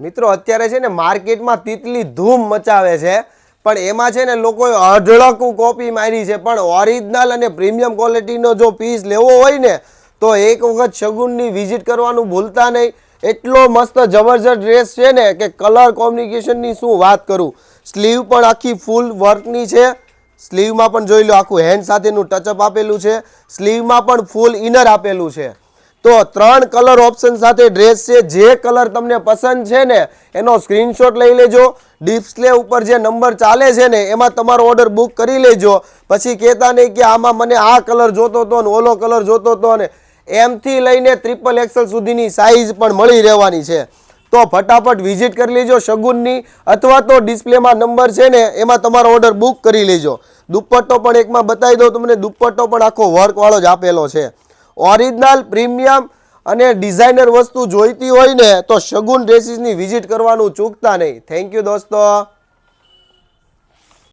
મિત્રો, અત્યારે છે ને માર્કેટમાં તીતલી ધૂમ મચાવે છે, પણ એમાં છે ને લોકોએ અઢળકું કોપી મારી છે. પણ ઓરિજિનલ અને પ્રીમિયમ ક્વોલિટીનો જો પીસ લેવો હોય ને, તો એક વખત શગુનની વિઝિટ કરવાનું ભૂલતા નહીં. એટલો મસ્ત જબરજસ્ત ડ્રેસ છે ને કે કલર કોમ્યુનિકેશનની શું વાત કરું. સ્લીવ પણ આખી ફૂલ વર્કની છે. સ્લીવમાં પણ જોઈ લો, આખું હેન્ડ સાથેનું ટચઅપ આપેલું છે. સ્લીવમાં પણ ફૂલ ઇનર આપેલું છે. તો ત્રણ કલર ઓપ્શન સાથે ડ્રેસ છે. જે કલર તમને પસંદ છે ને, એનો સ્ક્રીનશોટ લઈ લેજો. ડિસ્પ્લે ઉપર જે નંબર ચાલે છે ને, એમાં તમારો ઓર્ડર બુક કરી લેજો. પછી કહેતા નહીં કે આમાં મને આ કલર જોતો હતો ને, ઓલો કલર જોતો હતો ને. એમથી લઈને ટ્રિપલ એક્સલ સુધીની સાઇઝ પણ મળી રહેવાની છે. તો ફટાફટ વિઝિટ કરી લેજો શગુનની, અથવા તો ડિસ્પ્લેમાં નંબર છે ને, એમાં તમારો ઓર્ડર બુક કરી લેજો. દુપટ્ટો પણ એકમાં બતાવી દો તમને, દુપટ્ટો પણ આખો વર્કવાળો જ આપેલો છે. ઓરિજિનલ, પ્રીમિયમ અને ડિઝાઇનર વસ્તુ જોઈતી હોય ને તો શગુન ડ્રેસીસની વિઝિટ કરવાનું ચૂકતા નહીં. થેન્ક યુ દોસ્તો.